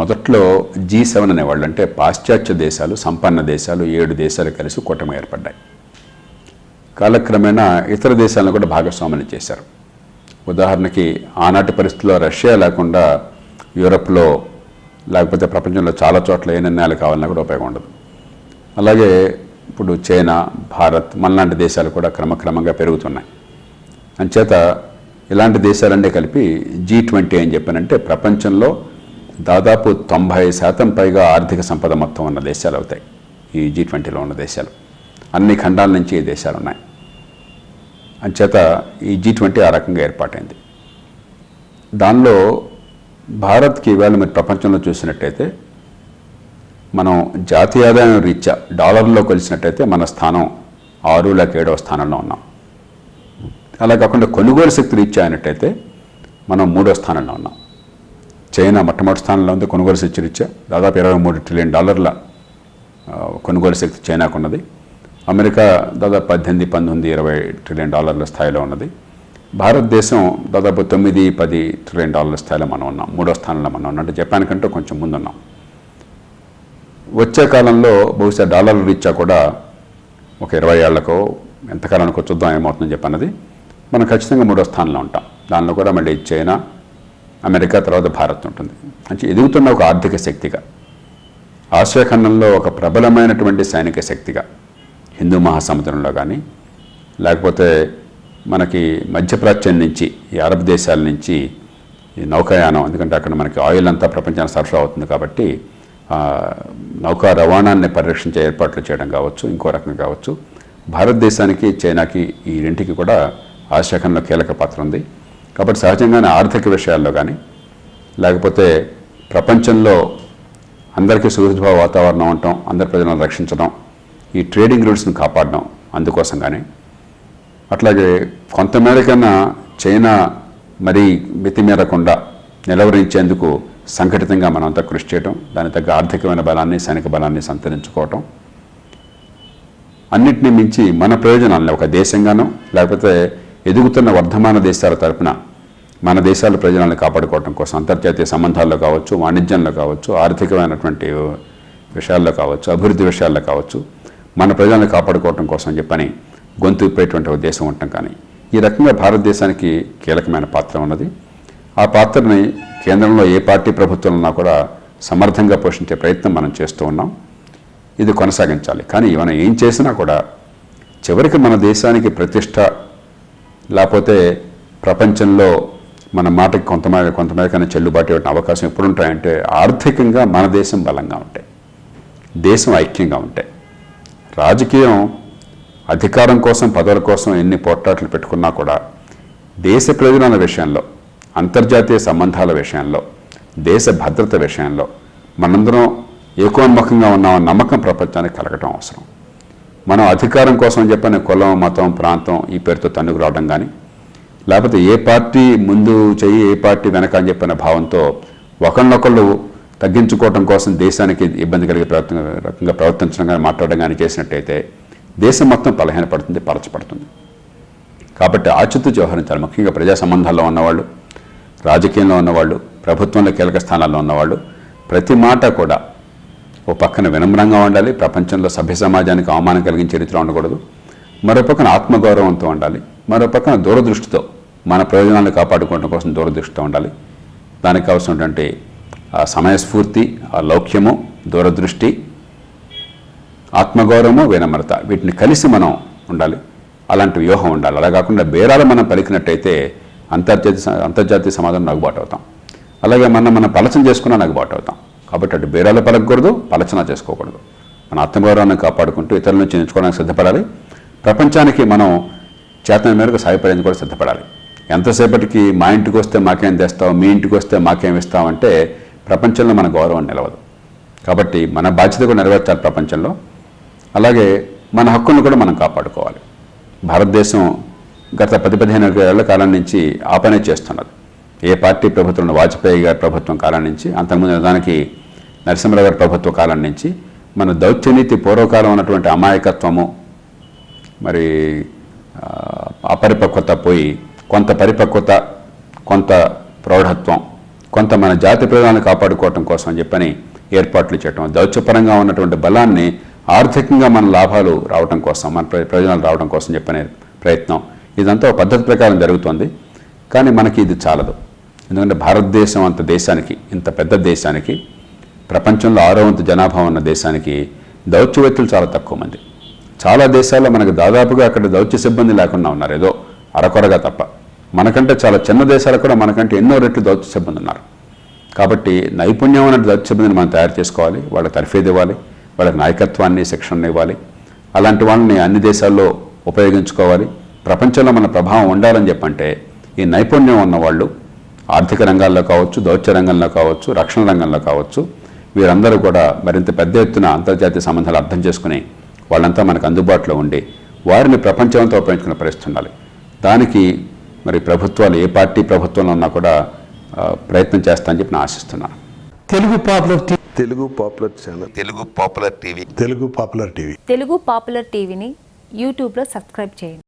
మొదట్లో G seven అనేవాళ్ళు అంటే పాశ్చాత్య దేశాలు సంపన్న దేశాలు ఏడు దేశాలు కలిసి కూటమి ఏర్పడ్డాయి. కాలక్రమేణా ఇతర దేశాలను కూడా భాగస్వాములు చేశారు. ఉదాహరణకి ఆనాటి పరిస్థితుల్లో రష్యా లేకుండా యూరప్లో లేకపోతే ప్రపంచంలో చాలా చోట్ల ఏ నిర్ణయాలు కావాలన్నా కూడా ఉపయోగం ఉండదు. అలాగే ఇప్పుడు చైనా భారత్ మనలాంటి దేశాలు కూడా క్రమక్రమంగా పెరుగుతున్నాయి. అంచేత ఇలాంటి దేశాలన్నీ కలిపి జీ ట్వంటీ అని చెప్పానంటే ప్రపంచంలో దాదాపు తొంభై శాతం పైగా ఆర్థిక సంపద మొత్తం ఉన్న దేశాలు అవుతాయి. ఈ జీ ట్వంటీలో ఉన్న దేశాలు. అన్ని ఖండాల నుంచి ఈ దేశాలు ఉన్నాయి. అంచేత ఈ జీ ట్వంటీ ఆ రకంగా ఏర్పాటైంది. దానిలో భారత్కి ఈవేళ మీరు ప్రపంచంలో చూసినట్టయితే మనం జాతీయ ఆదాయం రీత్యా డాలర్లో కొలిసినట్టయితే మన స్థానం ఆరు లేక ఏడవ స్థానంలో ఉన్నాం. అలా కాకుండా కొనుగోలు శక్తి రీత్యా అయినట్టయితే మనం మూడో స్థానంలో ఉన్నాం. చైనా మొట్టమొదటి స్థానంలో ఉంది కొనుగోలు శక్తి రీత్యా దాదాపు ఇరవై మూడు ట్రిలియన్ డాలర్ల కొనుగోలు శక్తి చైనాకు ఉన్నది. అమెరికా దాదాపు పద్దెనిమిది పంతొమ్మిది ఇరవై ట్రిలియన్ డాలర్ల స్థాయిలో ఉన్నది. భారతదేశం దాదాపు తొమ్మిది పది ట్రిలియన్ డాలర్ల స్థాయిలో మనం ఉన్నాం. మూడో స్థానంలో మనం ఉన్నాం. అంటే జపాన్ కంటే కొంచెం ముందున్నాం. వచ్చే కాలంలో బహుశా డాలర్ల రీత్యా కూడా ఒక ఇరవై ఏళ్ళకో ఎంతకాలానికో చూద్దాం ఏమవుతుందని చెప్పన్నది. మనం ఖచ్చితంగా మూడో స్థానంలో ఉంటాం. దానిలో కూడా మళ్ళీ చైనా అమెరికా తర్వాత భారత్ ఉంటుంది. అంటే ఎదుగుతున్న ఒక ఆర్థిక శక్తిగా ఆసియా ఖండంలో ఒక ప్రబలమైనటువంటి సైనిక శక్తిగా హిందూ మహాసముద్రంలో కానీ లేకపోతే మనకి మధ్యప్రాచ్యం నుంచి ఈ అరబ్ దేశాల నుంచి ఈ నౌకాయానం ఎందుకంటే అక్కడ మనకి ఆయిల్ అంతా ప్రపంచానికి సరఫరా అవుతుంది కాబట్టి నౌకా రవాణాన్ని పరిరక్షించే ఏర్పాట్లు చేయడం కావచ్చు ఇంకో రకం కావచ్చు. భారతదేశానికి చైనాకి ఈ రెంటికి కూడా ఆసియా ఖండంలో కీలక పాత్ర ఉంది. కాబట్టి సహజంగానే ఆర్థిక విషయాల్లో కానీ లేకపోతే ప్రపంచంలో అందరికీ సుహృద్భావ వాతావరణం ఉండటం అందరి ప్రజలను రక్షించడం ఈ ట్రేడింగ్ రూల్స్ని కాపాడడం అందుకోసం కానీ అట్లాగే కొంతమేరకన్నా చైనా మరీ మితిమీరకుండా నిలవరించేందుకు సంఘటితంగా మనంతా కృషి చేయడం దాని తగ్గ ఆర్థికమైన బలాన్ని సైనిక బలాన్ని సంతరించుకోవటం అన్నిటినీ మించి మన ప్రయోజనాలను ఒక దేశంగానో లేకపోతే ఎదుగుతున్న వర్ధమాన దేశాల తరపున మన దేశాల ప్రజలను కాపాడుకోవడం కోసం అంతర్జాతీయ సంబంధాల్లో కావచ్చు వాణిజ్యంలో కావచ్చు ఆర్థికమైనటువంటి విషయాల్లో కావచ్చు అభివృద్ధి విషయాల్లో కావచ్చు మన ప్రజలను కాపాడుకోవటం కోసం చెప్పని గొంతు ఇప్పేటువంటి దేశం ఉండటం కానీ ఈ రకంగా భారతదేశానికి కీలకమైన పాత్ర ఉన్నది. ఆ పాత్రని కేంద్రంలో ఏ పార్టీ ప్రభుత్వం ఉన్నా కూడా సమర్థంగా పోషించే ప్రయత్నం మనం చేస్తూ ఉన్నాం. ఇది కొనసాగించాలి. కానీ మనం ఏం చేసినా కూడా చివరికి మన దేశానికి ప్రతిష్ట లేకపోతే ప్రపంచంలో మన మాటకి కొంతమేర కొంతమేరకైనా చెల్లుబాటు అయ్యే అవకాశం ఎప్పుడు ఉంటాయంటే ఆర్థికంగా మన దేశం బలంగా ఉంటాయి. దేశం ఐక్యంగా ఉంటాయి. రాజకీయం అధికారం కోసం పదవుల కోసం ఎన్ని పోట్లాట్లు పెట్టుకున్నా కూడా దేశ ప్రయోజనాల విషయంలో అంతర్జాతీయ సంబంధాల విషయంలో దేశ భద్రత విషయంలో మనందరం ఏకోన్ముఖంగా ఉన్నామన్న నమ్మకం ప్రపంచానికి కలగటం అవసరం. మనం అధికారం కోసం చెప్పిన కులం మతం ప్రాంతం ఈ పేరుతో తన్నుకు రావడం కానీ లేకపోతే ఏ పార్టీ ముందు చెయ్యి ఏ పార్టీ వెనక అని చెప్పిన భావంతో ఒకళ్ళొకళ్ళు తగ్గించుకోవటం కోసం దేశానికి ఇబ్బంది కలిగే ప్రవర్తన రకంగా ప్రవర్తించడం కానీ మాట్లాడడం కానీ చేసినట్టయితే దేశం మొత్తం బలహీనపడుతుంది పరచపడుతుంది కాబట్టి ఆచితూచి వ్యవహరించాలి. ముఖ్యంగా ప్రజా సంబంధాల్లో ఉన్నవాళ్ళు రాజకీయంలో ఉన్నవాళ్ళు ప్రభుత్వంలో కీలక స్థానాల్లో ఉన్నవాళ్ళు ప్రతి మాట కూడా ఓ పక్కన వినమ్రంగా ఉండాలి ప్రపంచంలో సభ్య సమాజానికి అవమానం కలిగించే రీతిలో ఉండకూడదు. మరో పక్కన ఆత్మగౌరవంతో ఉండాలి మరో పక్కన దూరదృష్టితో మన ప్రయోజనాలను కాపాడుకోవడం కోసం దూరదృష్టితో ఉండాలి. దానికి కావాల్సినటువంటి ఆ సమయస్ఫూర్తి ఆ లౌక్యము దూరదృష్టి ఆత్మగౌరవము వినమ్రత వీటిని కలిసి మనం ఉండాలి. అలాంటి వ్యూహం ఉండాలి. అలా కాకుండా బేరాలు మనం పలికినట్టయితే అంతర్జాతీయ అంతర్జాతీయ సమాజం నగుబాటు అవుతాం. అలాగే మనం మనం పలచన చేసుకున్నా నగుబాటు అవుతాం. కాబట్టి అటు బేరాలు పలకకూడదు పలచన చేసుకోకూడదు. మన ఆత్మగౌరవాన్ని కాపాడుకుంటూ ఇతరుల నుంచి ఎంచుకోవడానికి సిద్ధపడాలి. ప్రపంచానికి మనం చేతన మేరకు సాయపడేందుకు కూడా సిద్ధపడాలి. ఎంతసేపటికి మా ఇంటికి వస్తే మాకేం తెస్తావు మీ ఇంటికి వస్తే మాకేం ఇస్తామంటే ప్రపంచంలో మన గౌరవం నిలవదు. కాబట్టి మన బాధ్యత కూడా నెరవేర్చాలి ప్రపంచంలో. అలాగే మన హక్కులను కూడా మనం కాపాడుకోవాలి. భారతదేశం గత పది పదిహేను ఏళ్ళ కాలం నుంచి ఆ పనే చేస్తున్నది. ఏ పార్టీ ప్రభుత్వం వాజ్పేయి గారి ప్రభుత్వం కాలం నుంచి అంతకుముందు దానికి నరసింహరావు గారి ప్రభుత్వ కాలం నుంచి మన దౌత్యనీతి పూర్వకాలం ఉన్నటువంటి అమాయకత్వము మరి అపరిపక్వత పోయి కొంత పరిపక్వత కొంత ప్రౌఢత్వం కొంత మన జాతి ప్రజలను కాపాడుకోవటం కోసం చెప్పని ఏర్పాట్లు చేయటం దౌత్యపరంగా ఉన్నటువంటి బలాన్ని ఆర్థికంగా మన లాభాలు రావటం కోసం మన ప్ర- ప్రయోజనాలు రావడం కోసం చెప్పనే ప్రయత్నం. ఇదంతా పద్ధతి ప్రకారం జరుగుతుంది. కానీ మనకి ఇది చాలదు. ఎందుకంటే భారతదేశం అంత దేశానికి ఇంత పెద్ద దేశానికి ప్రపంచంలో ఆరో వంతు జనాభా ఉన్న దేశానికి దౌత్యవేత్తలు చాలా తక్కువ మంది. చాలా దేశాల్లో మనకు దాదాపుగా అక్కడ దౌత్య సిబ్బంది లేకుండా ఉన్నారు. ఏదో అరకొరగా తప్ప. మనకంటే చాలా చిన్న దేశాలు కూడా మనకంటే ఎన్నో రెట్లు దౌత్య సిబ్బంది ఉన్నారు. కాబట్టి నైపుణ్యం అనే దౌత్య సిబ్బందిని మనం తయారు చేసుకోవాలి. వాళ్ళకి తర్ఫీదు ఇవ్వాలి. వాళ్ళకి నాయకత్వాన్ని శిక్షణ ఇవ్వాలి. అలాంటి వాళ్ళని అన్ని దేశాల్లో ఉపయోగించుకోవాలి. ప్రపంచంలో మన ప్రభావం ఉండాలని చెప్పంటే ఈ నైపుణ్యం ఉన్నవాళ్ళు ఆర్థిక రంగాల్లో కావచ్చు దౌత్య రంగంలో కావచ్చు రక్షణ రంగంలో కావచ్చు వీరందరూ కూడా మరింత పెద్ద ఎత్తున అంతర్జాతీయ సంబంధాలు అర్థం చేసుకుని వాళ్ళంతా మనకు అందుబాటులో ఉండి వారిని ప్రపంచంతో ఉపయోగించుకునే పరిస్థితి ఉండాలి. దానికి మరి ప్రభుత్వాలు ఏ పార్టీ ప్రభుత్వంలో ఉన్నా కూడా ప్రయత్నం చేస్తా అని చెప్పి నేను ఆశిస్తున్నాను. Telugu popular T- Telugu popular channel. Telugu popular TV. Telugu popular TV. Telugu popular టీవీని యూట్యూబ్లో సబ్స్క్రైబ్ చేయండి.